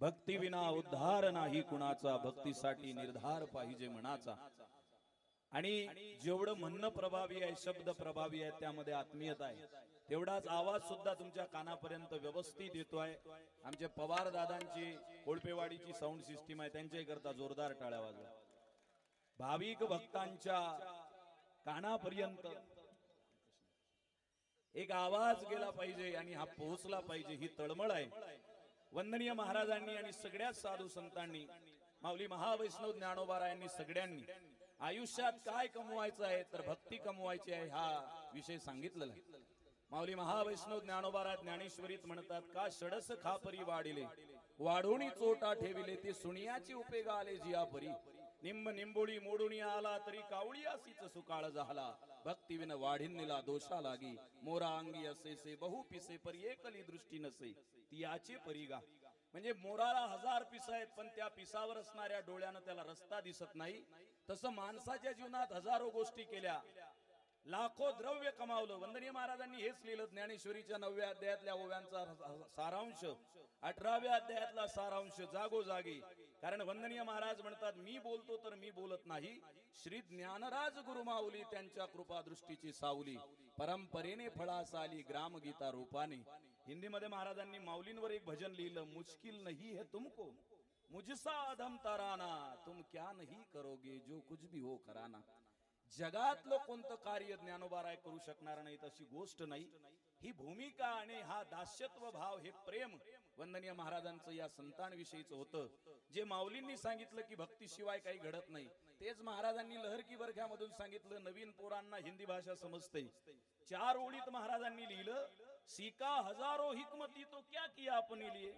भक्ती विना उद्धार नाही कुणाचा भक्तीसाठी निर्धार पाहिजे मनाचा. आणि जेवढं म्हणणं प्रभावी आहे शब्द प्रभावी आहे त्यामध्ये आत्मीयता आहे. तेवढाच आवाज सुद्धा तुमच्या कानापर्यंत व्यवस्थित येतोय. आमचे पवार दादांची कोळपेवाडीची साऊंड सिस्टीम आहे त्यांच्याही करता जोरदार टाळ्या वाजल्या भाविक भक्तांच्या कानापर्यंत एक आवाज गेला पाहिजे आणि हा पोहोचला पाहिजे ही तळमळ आहे. वंदनीय महाराजांनी आणि सगळ्या साधू संतांनी माऊली महावैष्णव ज्ञानोबारायांनी सगळ्यांनी आयुष्यात काय कमवायचं आहे तर भक्ती कमवायची आहे हा विषय सांगितलेला आहे. माऊली महावैष्णव ज्ञानोबारा ज्ञानेश्वरीत म्हणतात का षडस खापरी वाढिले वाढोणी चोटा ठेविले ते सुनियाची उपेगा आले जिया परी निंब निंबोळी मोडून आला तरी कावळी असीच सुकाळ झाला. भक्तिविन वाढिन्नीला दोषा लागी मोरा अंगी असे से बहु पिसे पर एकली दृष्टी नसे ती याचे परिगा म्हणजे मोराला हजार पिस आहेत पण त्या पिसावर असणाऱ्या डोळ्यानं त्याला रस्ता दिसत नाही तसं माणसाच्या जीवनात हजारो गोष्टी केल्या लाखो द्रव्य कमावलं वंदनीय महाराजांनी हेच लिहिलं ज्ञानेश्वरीच्या नवव्या अध्यायातल्या ओव्यांचा सारांश अठराव्या अध्यायातला सारांश जागोजागी कारण वंदनीय महाराज म्हणतात मी बोलतो तर मी बोलत नाही. श्री ज्ञानराज गुरुमाऊली त्यांच्या कृपादृष्टीची सावली. परंपरेने फळास आली ग्रामगीता रूपाने. हिंदीमध्ये महाराजांनी माऊलींवर एक भजन लिहिलं मुश्किल नाही है तुमको. मुझसा अधम तराना. तुम क्या नाही करोगे जो कुछ भी हो कराना. जगातलं कोणतं कार्य ज्ञानोबाराय करू शकणार नाही तशी गोष्ट नाही. ही भूमिका आणि हा दास्यत्व भाव हे प्रेम वंदनीय महाराजांचं या संतांविषयीच होतं. जे माऊलींनी सांगितलं की भक्तीशिवाय काही घडत नाही तेच महाराजांनी लहरकी वर्गामधून सांगितलं नवीन पोरांना हिंदी भाषा समजते. चार ओळीत महाराजांनी लिहिलं सीका हजारो हिकमती तो क्या किया आपण लिए?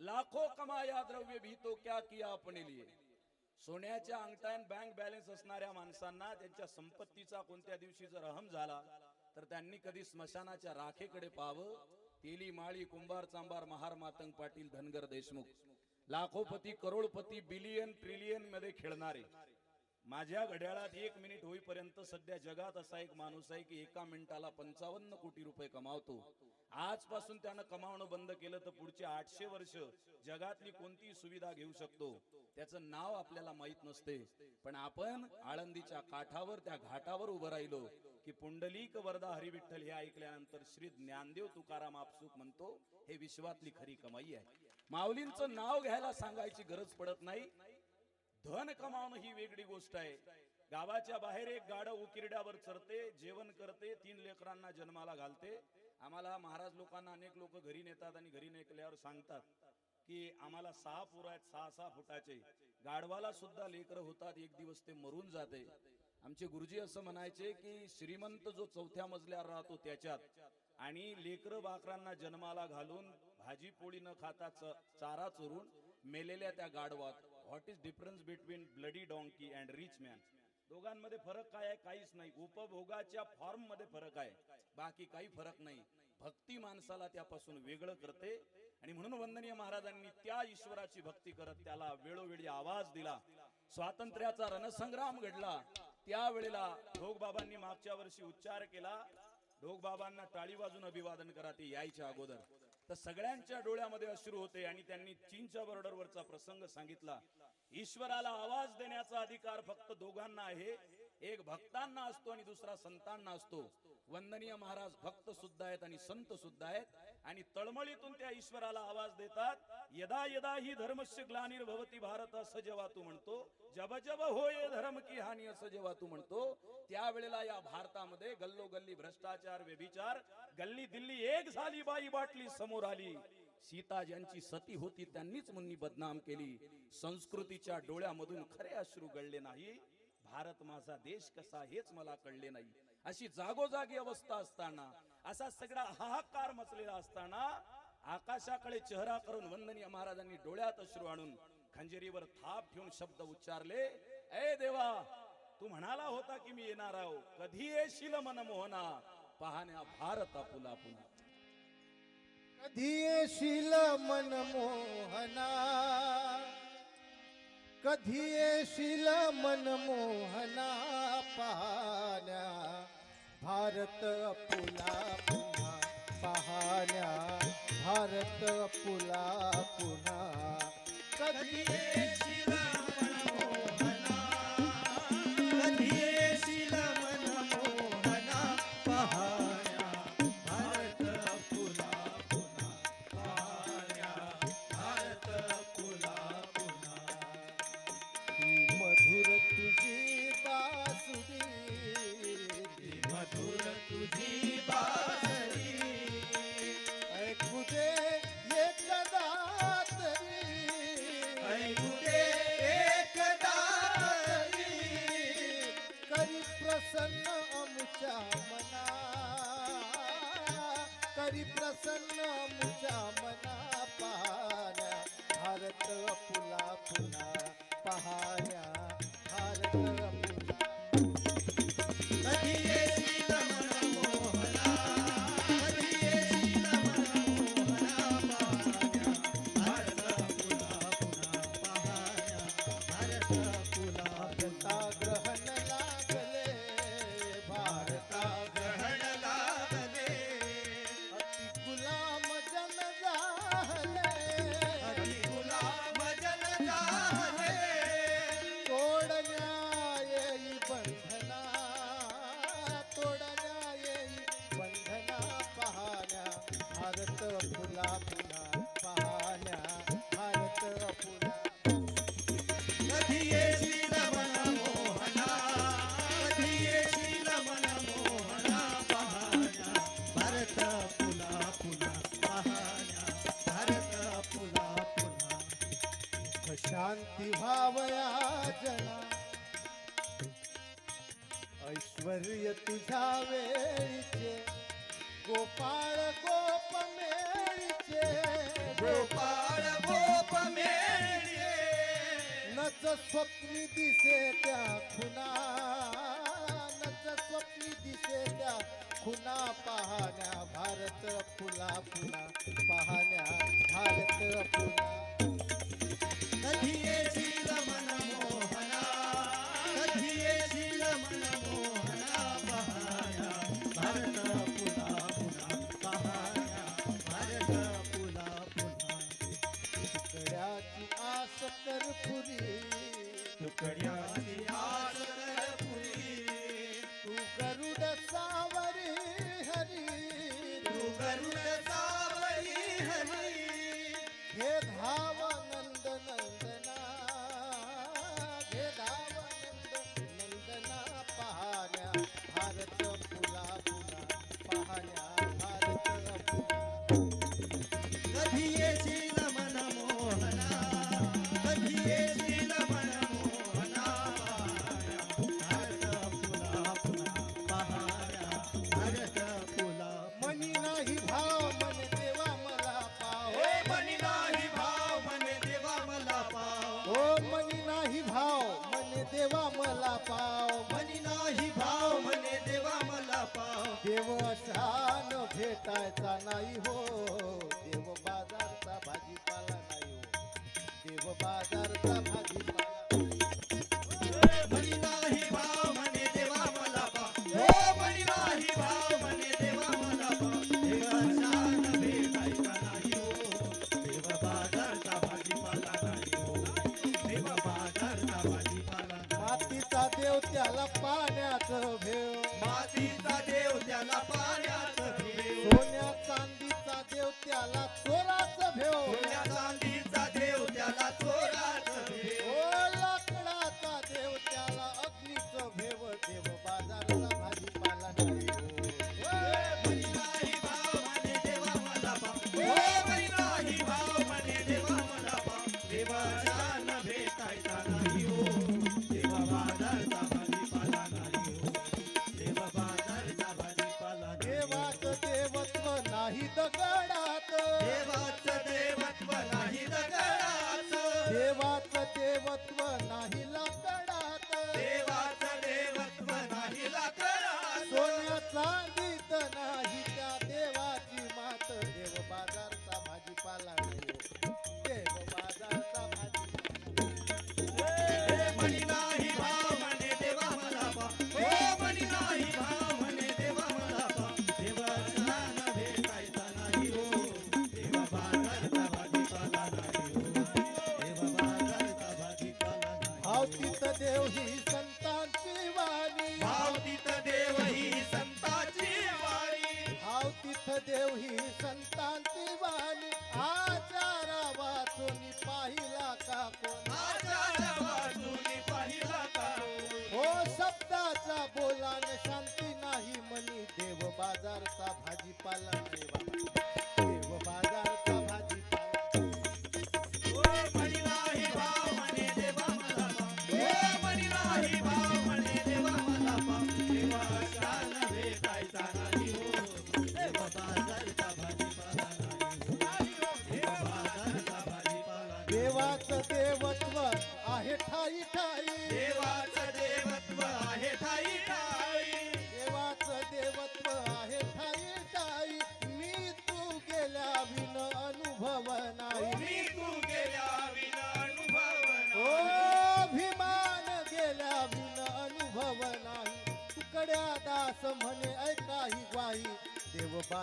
लाखो कमाया द्रव्य भी तो क्या किया आपण लिए? सोन्याच्या अंगठ्यान बँक बॅलन्स असणाऱ्या माणसांना त्यांच्या संपत्तीचा कोणत्या दिवशी जर अहम झाला तर त्यांनी कधी स्मशानाच्या राखेकडे पाहावं तेली माळी कुंभार चांबार महार मातंग पाटील धनगर देशमुख. लाखोपती करोडपती बिलियन ट्रिलियनमध्ये खेळणारे. माझ्या घड्याळात एक मिनिट होईपर्यंत सध्या जगात असा एक माणूस आहे की एका मिनिटाला पंचावन्न कोटी रुपये कमावतो. आजपासून त्यानं कमावणं बंद केलं तर पुढचे आठशे वर्ष जगातली कोणतीही सुविधा घेऊ शकतो. त्याचं नाव आपल्याला माहीत नसते. पण आपण आळंदीच्या काठावर त्या घाटावर उभं राहिलो. की पुंडलिक वरदा हरिविठ्ठल हे ऐकल्यानंतर श्री ज्ञानदेव तुकाराम आपसुक म्हणतो हे विश्वातली खरी कमाई आहे. माऊलींचं नाव घ्यायला सांगायची गरज पडत नाही. धन कमावणं ही वेगळी गोष्ट आहे. गावाच्या बाहेर एक गाड उकिरड्यावर चरते जेवण करते तीन लेकरांना जन्माला घालते. आम्हाला महाराज लोकांना अनेक लोक घरी नेतात आणि घरी नेकल्यावर सांगतात की आम्हाला सहा पोरं आहेत सहा सहा फुटाचे. गाढवाला सुद्धा लेकर होतात एक दिवस ते मरून जाते. आमचे गुरुजी असं म्हणायचे की श्रीमंत जो चौथ्या मजल्यावर राहतो त्याच्यात आणि लेकर बाकरांना जन्माला घालून भाजी पोळी न खाता चारा चोरून मेलेल्या त्या गाढवात. What is difference between bloody donkey and rich man दोघांमध्ये फरक काय आहे? काहीच नाही. उपभोगाच्या फॉर्ममध्ये फरक आहे. बाकी काही फरक नाही. भक्ती माणसाला त्यापासून वेगळं करते आणि म्हणून वंदनीय महाराजांनी त्या ईश्वराची भक्ती करत त्याला वेळोवेळी आवाज दिला. स्वातंत्र्याचा रणसंग्राम घडला. त्यावेळेला बाबांनी मागच्या वर्षी उच्चार केला बाबांना टाळी वाजून अभिवादन करा ते यायच्या अगोदर. तर सगळ्यांच्या डोळ्यामध्ये अश्रू होते आणि त्यांनी चीनच्या बॉर्डरवरचा प्रसंग सांगितला. ईश्वराला आवाज देण्याचा अधिकार फक्त दोघांना आहे. एक भक्तांना असतो आणि दुसरा संतांना असतो. वंदनीय महाराज भक्त सुद्धा आहेत आणि संत सुद्धा आहेत. आणि तळमळीतून त्या ईश्वराला आवाज देतात यदा यदा ही धर्मस्य ग्लानिर्भवती भारत असं जेव्हा तू म्हणतो जब जब होय धर्म की हानी असं जेव्हा तू म्हणतो त्यावेळेला या भारतामध्ये गल्लोगल्ली भ्रष्टाचार व्यभिचार गल्ली दिल्ली एक झाली बाई बाटली समोर आली. सीता ज्यांची सती होती त्यांनीच मुन्नी बदनाम केली. संस्कृतीच्या डोळ्यामधून खरे अश्रू गळले नाही. भारत माझा देश कसा हेच मला कळले नाही. अशी जागोजागी अवस्था असताना असा सगळा हाहाकार मचलेला असताना आकाशाकडे चेहरा करून वंदनीय महाराजांनी डोळ्यात अश्रू आणून खंजेरीवर थाप ठेवून शब्द उच्चारले ए देवा तू म्हणाला होता की मी येणार आहो. कधी येशील मन मोहना? पाहण्या भारत पुला पुन्हा. कधी येशील मनमोहना कधी येशील मनमोहना पाहण्या भारत पुला पुन्हा पाहण्या भारत पुला पुन्हा. कधी शांती भावया जना. ऐश्वर्य तुझ्या वेळीचे. गोपाळ गोप मेळीचे गोपाळ गोप मेळीचे नच स्वप्नी दिसे त्या खुना. नच स्वप्नी दिसे त्या खुना. पाहण्या भारत फुला फुला पाहण्या भारत फुला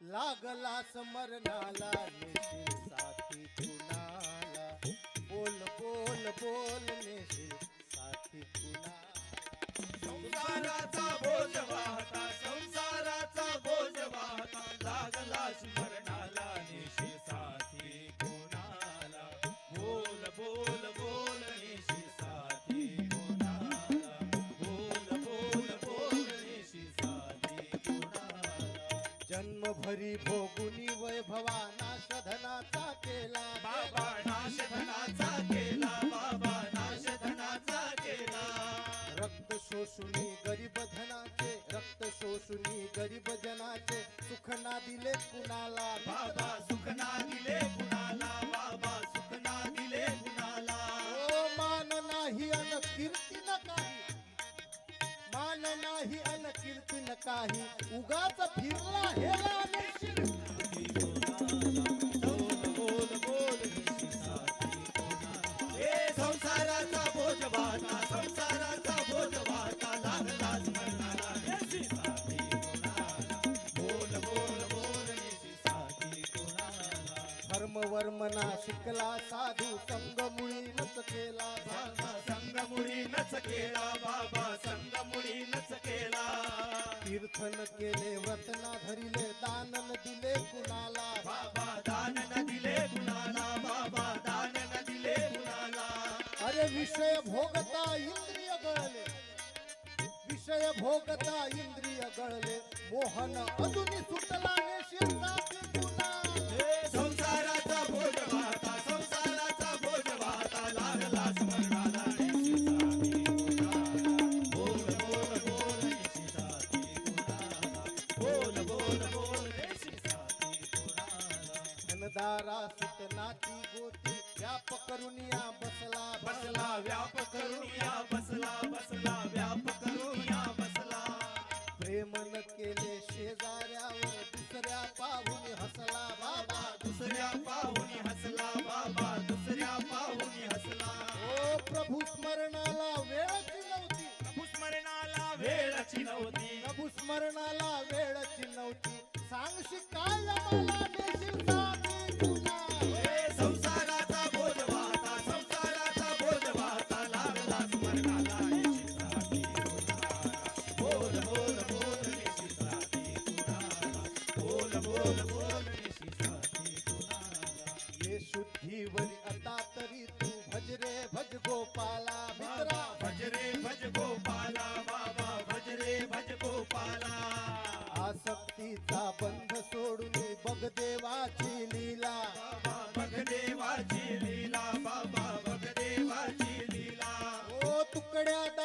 लागला समरणाला नेशील साथी कुणाला? बोल बोल बोल नेशील साथी कुणाला? भरी भोगुनी वैभवा नाश धनाचा केला. बाबा नाश धनाचा केला बाबा नाश धनाचा केला. रक्त शोषुनी गरीब धनाचे रक्त शोषुनी गरीब जनाचे सुख ना दिले कुणाला? बाबा सुख ना दिले कुणाला बाबा नाही अन कीर्तन काही. उगाच फिरला हे शिकला साधू संगमुळी नच केला बाबा. संगमुळी नच केला बाबा. संगमुळी नच केला. तीर्थन केले व्रतना धरिले दानन दिले कुणाला? बाबा दानन दिले कुणाला? बाबा दानन दिले कुणाला? अरे विषय भोगता इंद्रिय गळले. विषय भोगता इंद्रिय गळले. मोहन अजून స్మరణాల వేళ చిన్నవుతి. ప్రభు స్మరణాల వేళ సాంగ్ శికాయ మాలా దేశిందా પકડ્યા